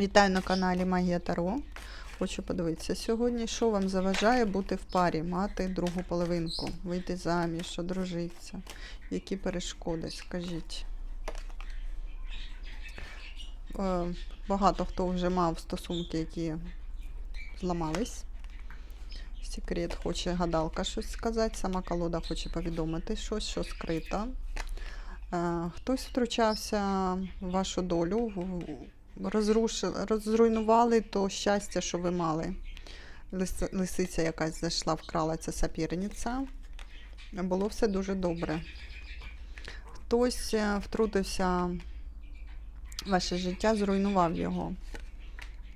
Вітаю на каналі Магія Таро. Хочу подивитися сьогодні, що вам заважає бути в парі, мати другу половинку, вийти заміж, одружитися. Які перешкоди, скажіть. Е, Багато хто вже мав стосунки, які зламались. Секрет хоче гадалка щось сказати, сама колода хоче повідомити щось, що скрито. Е, Хтось втручався в вашу долю, розрушили, розруйнували то щастя, що ви мали. Лис- Лисиця якась зайшла, вкрала ця сапірниця. Було все дуже добре. Хтось е, втрутився в ваше життя, зруйнував його.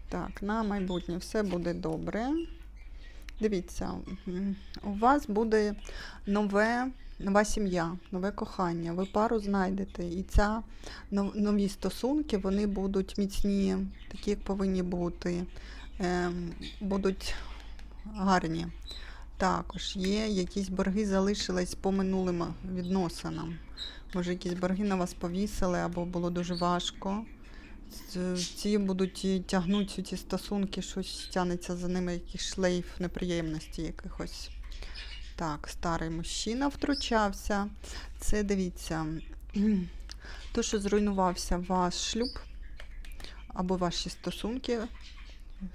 Так, на майбутнє все буде добре. Дивіться, у вас буде нове, нова сім'я, нове кохання. Ви пару знайдете. І ця нові стосунки вони будуть міцні, такі, як повинні бути, ем, будуть гарні. Також є якісь борги залишились по минулим відносинам. Може, якісь борги на вас повісили або було дуже важко. Ці будуть тягнути ці стосунки, щось тягнеться за ними, якийсь шлейф неприємності якихось. Так, старий мужчина втручався. Це дивіться, то, що зруйнувався ваш шлюб або ваші стосунки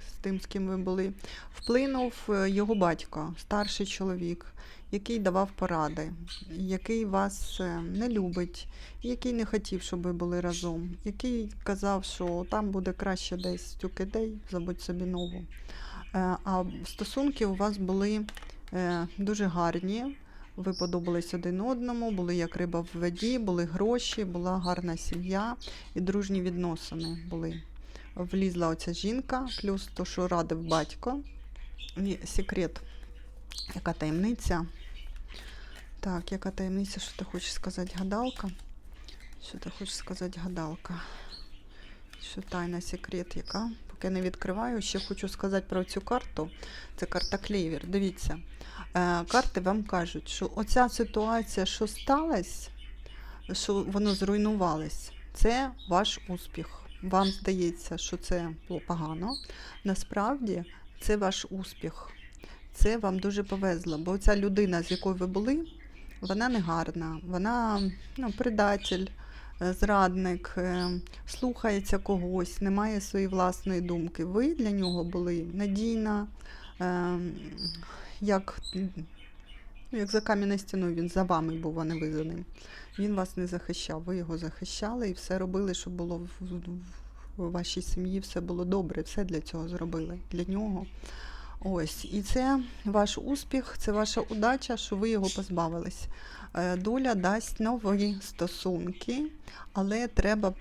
з тим, з ким ви були, вплинув е, його батько, старший чоловік, який давав поради, який вас е, не любить, який не хотів, щоб ви були разом, який казав, що там буде краще десь тюкидей, забудь собі нову. Е, А стосунки у вас були дуже гарні. Ви подобались один одному, були як риба в воді, були гроші, була гарна сім'я і дружні відносини були. Влізла оця жінка, плюс то, що радив батько. І секрет, яка таємниця. Так, яка таємниця, що ти хочеш сказати, гадалка? Що ти хочеш сказати, гадалка? Що тайна секрет, яка? Поки не відкриваю, ще хочу сказати про цю карту. Це карта Клевер. Дивіться, е, карти вам кажуть, що оця ситуація, що сталася, що воно зруйнувалось, це ваш успіх. Вам здається, що це було погано. Насправді це ваш успіх. Це вам дуже повезло, бо ця людина, з якою ви були, вона не гарна, вона ну, предатель, е, зрадник, е, слухається когось, не має своєї власної думки. Ви для нього були надійна, е, як, як за кам'яною стіною, він за вами був, а не ви за ним. Він вас не захищав, ви його захищали і все робили, щоб було в вашій сім'ї все було добре, все для цього зробили, для нього. Ось, і це ваш успіх, це ваша удача, що ви його позбавились. Е, Доля дасть нові стосунки, але треба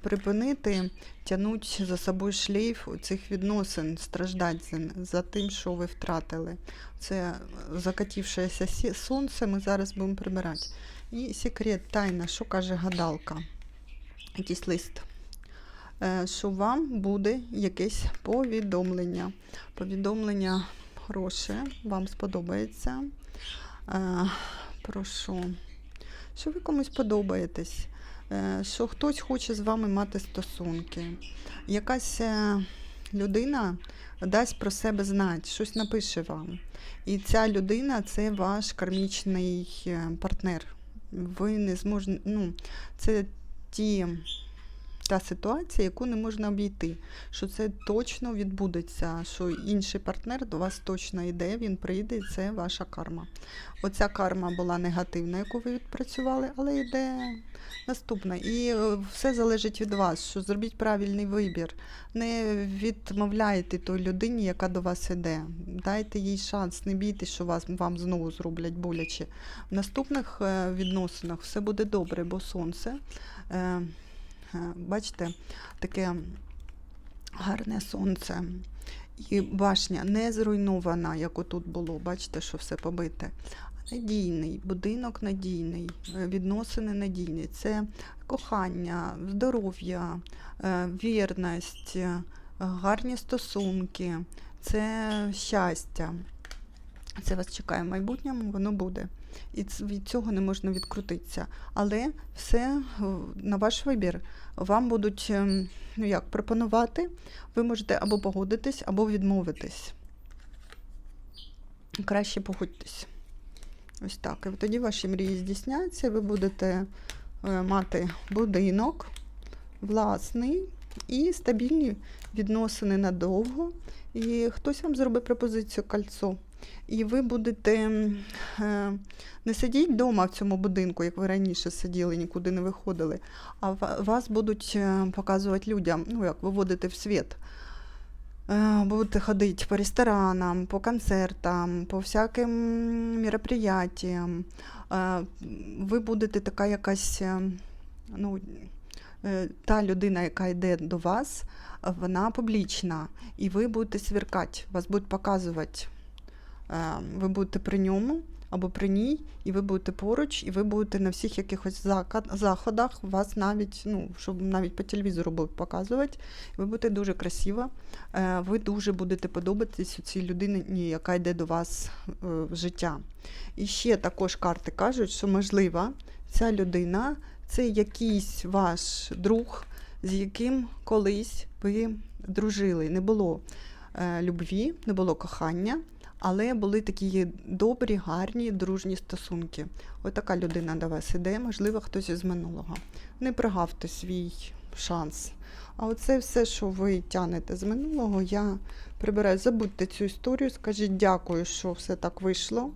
припинити тягнути за собою шлейф цих відносин, страждати за, тим, що ви втратили. Це закатівшеся сонце, ми зараз будемо прибирати. І секрет, тайна, що каже гадалка. Якийсь лист. Е, Що вам буде якесь повідомлення. Повідомлення хороше, вам сподобається. Е, Прошу, що ви комусь подобаєтесь, е, що хтось хоче з вами мати стосунки. Якась людина дасть про себе знати, щось напише вам. І ця людина це ваш кармічний партнер. Ви не зможете, ну, це ті, та ситуація, яку не можна обійти. Що це точно відбудеться, що інший партнер до вас точно йде, він прийде, і це ваша карма. Оця карма була негативна, яку ви відпрацювали, але йде наступна. І е, все залежить від вас, що зробіть правильний вибір. Не відмовляйте той людині, яка до вас іде. Дайте їй шанс, не бійтесь, що вас, вам знову зроблять боляче. В наступних е, відносинах все буде добре, бо сонце. Е, Бачите, таке гарне сонце. І башня не зруйнована, як отут було. Бачите, що все побите. Надійний, будинок надійний, е, відносини надійні. Це кохання, здоров'я, е, вірність, гарні стосунки, це щастя. Це вас чекає в майбутньому, воно буде. і від цього не можна відкрутитися. Але все е, на ваш вибір. Вам будуть ем, ну як, пропонувати, ви можете або погодитись, або відмовитись. Краще погодьтесь. Ось так. І тоді ваші мрії здійсняться, ви будете е, мати будинок власний і стабільні відносини надовго. І хтось вам зробить пропозицію кольцо. І ви будете е, не сидіти вдома в цьому будинку, як ви раніше сиділи, нікуди не виходили, а вас будуть е, показувати людям, ну як виводити в світ. Е, Будете ходити по ресторанам, по концертам, по всяким мероприятиям. Ви будете така якась, ну, та людина, яка йде до вас, вона публічна, і ви будете сверкати, вас будуть показувати. Е, Ви будете при ньому або при ній, і ви будете поруч, і ви будете на всіх якихось заходах, вас навіть, ну, щоб навіть по телевізору будуть показувати. Ви будете дуже красива, е, ви дуже будете подобатись цій людині, яка йде до вас е, в життя. І ще також карти кажуть, що можливо, ця людина це якийсь ваш друг, з яким колись ви дружили. Не було любві, не було кохання, але були такі добрі, гарні, дружні стосунки. Ось така людина до вас іде, можливо, хтось із минулого. Не прогавте свій шанс. А оце все, що ви тянете з минулого, я прибираю. Забудьте цю історію, скажіть дякую, що все так вийшло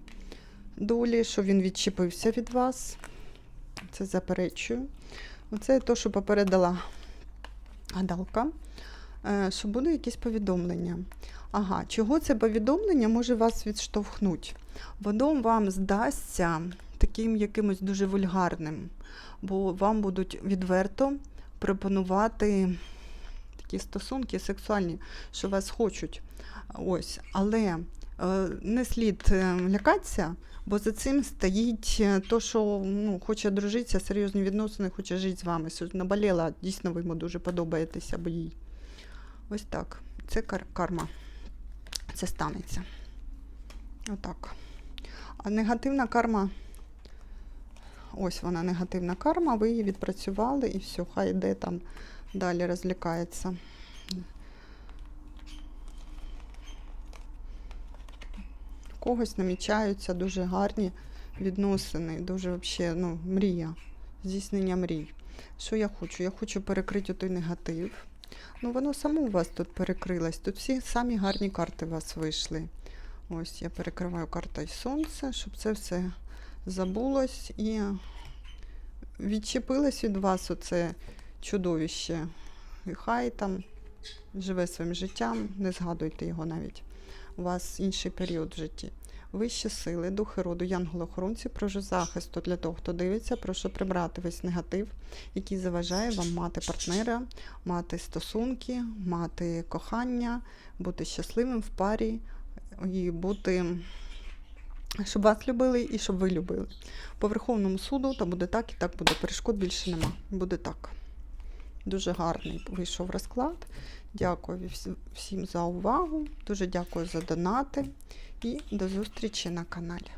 долі, що він відчепився від вас. Це заперечую. Оце те, що попередила гадалка, що буде якесь повідомлення. Ага, чого це повідомлення може вас відштовхнути? Воно вам здасться таким якимось дуже вульгарним, бо вам будуть відверто пропонувати такі стосунки сексуальні, що вас хочуть. Ось, але е, не слід е, лякатися, бо за цим стоїть е, то, що ну, хоче дружитися, серйозні відносини, хоче жити з вами. Наболіла, дійсно ви йому дуже подобаєтесь або їй. Ось так. Це кар- карма. Це станеться. Отак. А негативна карма. Ось вона негативна карма, ви її відпрацювали і все, хай йде там далі розлікається. У когось намічаються дуже гарні відносини, дуже вообще, ну, мрія, здійснення мрій. Що я хочу? Я хочу перекрити той негатив. Ну, воно само у вас тут перекрилось. Тут всі самі гарні карти у вас вийшли. Ось я перекриваю картою сонце, щоб це все забулось і відчепилось від вас оце чудовище. І хай там живе своїм життям, не згадуйте його навіть. У вас інший період в житті. Вищі сили, духи роду, янголи-охоронці, прошу захисту для того, хто дивиться, прошу прибрати весь негатив, який заважає вам мати партнера, мати стосунки, мати кохання, бути щасливим в парі і бути, щоб вас любили і щоб ви любили. По Верховному суду то буде так і так буде. Перешкод більше нема. Буде так. Дуже гарний вийшов розклад. Дякую всім за увагу. Дуже дякую за донати і до зустрічі на каналі.